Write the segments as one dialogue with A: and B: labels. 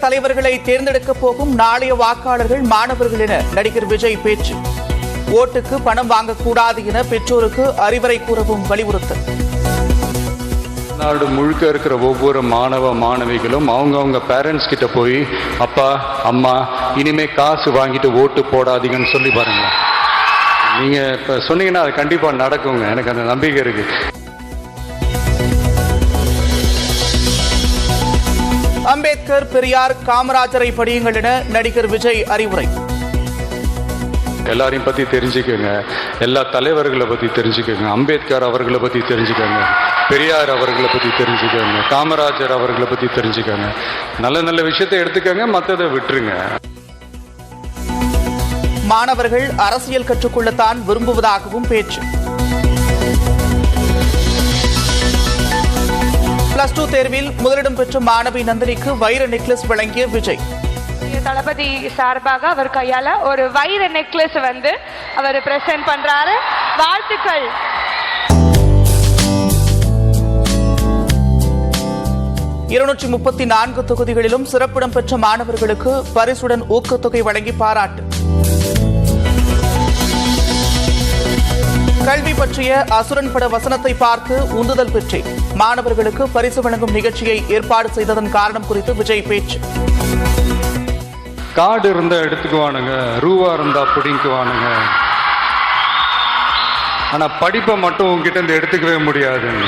A: தலைவர்களை தேர்ந்தெடுக்கப் போகும் நாளைய வாக்காளர்கள் மாணவர்கள் என நடிகர் விஜய் பேச்சு. ஓட்டுக்கு பணம் வாங்கக்கூடாது என பெற்றோருக்கு அறிவுரை கூறவும் வலியுறுத்தல்.
B: நாடு முழுக்க இருக்கிற ஒவ்வொரு மாணவ மாணவிகளும் அவங்கவுங்க பேரண்ட்ஸ் கிட்ட போய் அப்பா அம்மா இனிமே காசு வாங்கிட்டு ஓட்டு போடாதீங்கன்னு சொல்லி பாருங்க. நீங்க இப்ப சொன்னீங்கன்னா அது கண்டிப்பா நடக்குங்க. எனக்கு அந்த நம்பிக்கை இருக்கு.
A: அம்பேத்கர் பெரியார் காமராஜரை படியுங்கள் என நடிகர் விஜய் அறிவுரை.
B: எல்லாரையும் பத்தி தெரிஞ்சுக்கோங்க. எல்லா தலைவர்களை பத்தி தெரிஞ்சுக்கோங்க. அம்பேத்கர் அவர்களை பத்தி தெரிஞ்சுக்கோங்க. பெரியார் அவர்களை பத்தி தெரிஞ்சுக்கோங்க. காமராஜர் அவர்களை பத்தி தெரிஞ்சுக்கோங்க. நல்ல நல்ல விஷயத்தை எடுத்துக்கோங்க மற்றதை விட்டுருங்க.
A: மாணவர்கள் அரசியல் கற்றுக்கொள்ளத்தான் விரும்புவதாகவும் பேச்சு. பிளஸ் டூ தேர்வில் முதலிடம் பெற்ற மாணவி நந்தினிக்கு வைர நெக்லஸ் வழங்கிய விஜய்.
C: தளபதி சார்பாக அவர் கையால ஒரு வைர நெக்லஸ் வந்து அவர் பிரசன்ட் பண்றாரு. வாழ்த்துக்கள்.
A: இருநூற்றி முப்பத்தி நான்கு தொகுதிகளிலும் சிறப்பிடம் பெற்ற மாணவர்களுக்கு பரிசுடன் ஊக்கத்தொகை வழங்கி பாராட்டு. கல்வி பற்றிய அசுரன் பட வசனத்தை பார்த்து உந்துதல் பெற்று மாணவர்களுக்கு பரிசு வழங்கும் நிகழ்ச்சியை ஏற்பாடு செய்ததன் காரணம் குறித்து விஜய் பேச்சு.
B: காடு இருந்தா எடுத்துக்குவானுங்க ரூவா இருந்தா பிடிக்குவானுங்க ஆனா படிப்பை மட்டும் உங்ககிட்ட இருந்து எடுத்துக்கவே முடியாதுங்க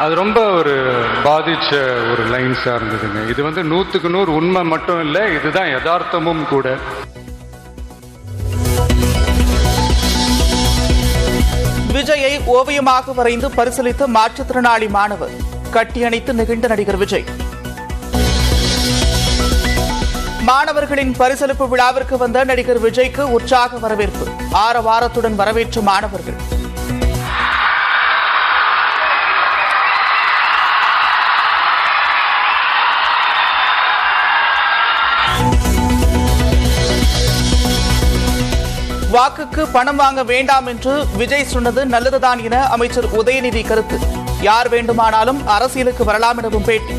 B: அது ரொம்ப ஒரு பாதிச்ச ஒரு லைன்ஸா இருந்ததுங்க இது வந்து நூத்துக்கு நூறு உண்மை மட்டும் இல்லை இதுதான் யதார்த்தமும் கூட.
A: விஜயை ஓவியமாக வரைந்து பரிசீலித்த மாற்றுத்திறனாளி மாணவர் கட்டியணைத்து நெகிழ்ந்த நடிகர் விஜய். மாணவர்களின் பரிசளிப்பு விழாவிற்கு வந்த நடிகர் விஜய்க்கு உற்சாக வரவேற்பு ஆர வாரத்துடன் வரவேற்ற மாணவர்கள். வாக்குக்கு பணம் வாங்க வேண்டாம் என்று விஜய் சொன்னது நல்லதுதான் என அமைச்சர் உதயநிதி கருத்து. யார் வேண்டுமானாலும் அரசியலுக்கு வரலாம் எனவும் பேட்டி.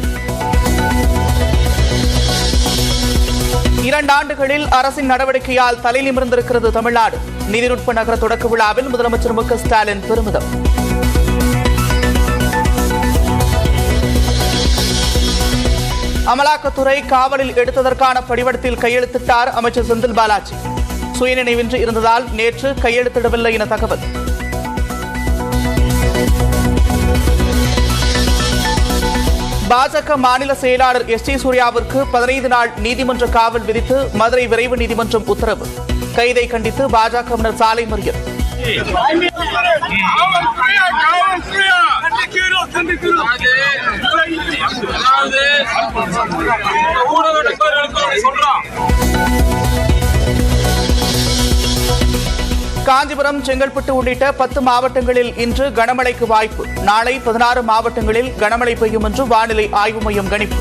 A: இரண்டு ஆண்டுகளில் அரசின் நடவடிக்கையால் தலை நிமிர்ந்திருக்கிறது தமிழ்நாடு. நிதிநுட்ப நகர தொடக்க விழாவில் முதலமைச்சர் மு ஸ்டாலின் பெருமிதம். அமலாக்கத்துறை காவலில் எடுத்ததற்கான படிவத்தில் கையெழுத்திட்டார் அமைச்சர் செந்தில் பாலாஜி. சுயநினைவின்றி இருந்ததால் நேற்று கையெழுத்திடவில்லை என தகவல். பாஜக மாநில செயலாளர் எஸ் டி சூர்யாவிற்கு பதினைந்து நாள் நீதிமன்ற காவல் விதித்து மதுரை விரைவு நீதிமன்றம் உத்தரவு. கைதை கண்டித்து பாஜகவினர் சாலை மறியல்.
D: ஊடக நண்பர்களுக்கு சொல்றான்
A: காஞ்சிபுரம் செங்கல்பட்டு உள்ளிட்ட பத்து மாவட்டங்களில் இன்று கனமழைக்கு வாய்ப்பு. நாளை பதினாறு மாவட்டங்களில் கனமழை பெய்யும் என்று வானிலை ஆய்வு மையம் கணிப்பு.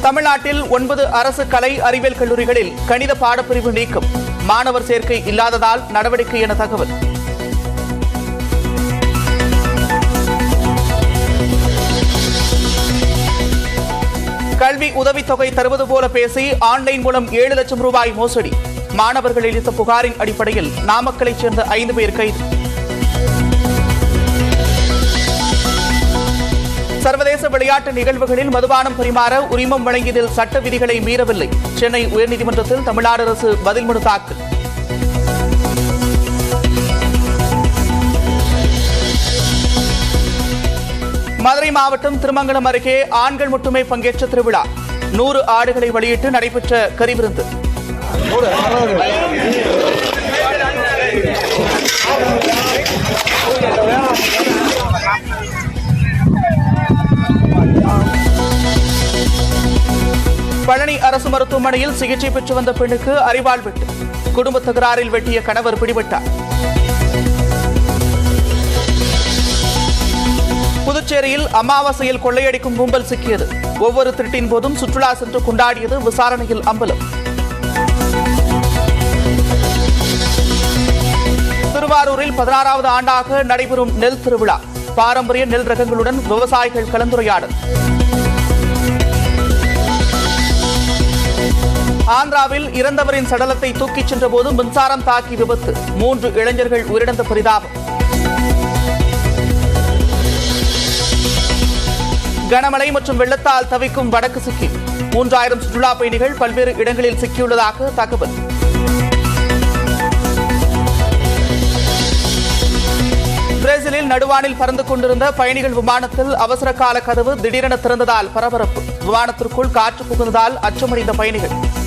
A: தமிழ்நாட்டில் ஒன்பது அரசு கலை அறிவியல் கல்லூரிகளில் கணித பாடப்பிரிவு நீக்கம். மாணவர் சேர்க்கை இல்லாததால் நடவடிக்கை என தகவல். கல்வி உதவித்தொகை தருவது போல பேசி ஆன்லைன் மூலம் ஏழு லட்சம் ரூபாய் மோசடி. மாணவர்கள் அளித்த புகாரின் அடிப்படையில் நாமக்கலைச் சேர்ந்த ஐந்து பேர் கைது. சர்வதேச விளையாட்டு நிகழ்வுகளில் மதுபானம் பரிமாற உரிமம் வழங்கியதில் சட்ட விதிகளை மீறவில்லை. சென்னை உயர்நீதிமன்றத்தில் தமிழ்நாடு அரசு பதில் மனு தாக்கல். மாவட்டம் திருமங்கலம் அருகே ஆண்கள் மட்டுமே பங்கேற்ற திருவிழா. நூறு ஆடுகளை வெளியிட்டு நடைபெற்ற கரிவிருந்து. பழனி அரசு மருத்துவமனையில் சிகிச்சை பெற்று வந்த பெண்ணுக்கு அறிவால் வெட்டு. குடும்ப தகராறில் வெட்டிய கணவர் பிடிபட்டார். புதுச்சேரியில் அமாவாசையில் கொள்ளையடிக்கும் கும்பல் சிக்கியது. ஒவ்வொரு திருட்டின் போதும் சுற்றுலா சென்று கொண்டாடியது விசாரணையில் அம்பலம். திருவாரூரில் பதினாறாவது ஆண்டாக நடைபெறும் நெல் திருவிழா. பாரம்பரிய நெல் ரகங்களுடன் விவசாயிகள் கலந்துரையாடல். ஆந்திராவில் இறந்தவரின் சடலத்தை தூக்கிச் சென்றபோது மின்சாரம் தாக்கி விபத்து. மூன்று இளைஞர்கள் உயிரிழந்த பரிதாபம். கனமழை மற்றும் வெள்ளத்தால் தவிக்கும் வடக்கு சிக்கிம். மூன்றாயிரம் சுற்றுலா பயணிகள் பல்வேறு இடங்களில் சிக்கியுள்ளதாக தகவல். பிரேசிலில் நடுவானில் பறந்து கொண்டிருந்த பயணிகள் விமானத்தில் அவசர கால கதவு திடீரென திறந்ததால் பரபரப்பு. விமானத்திற்குள் காற்று புகுந்ததால் அச்சமடைந்த பயணிகள்.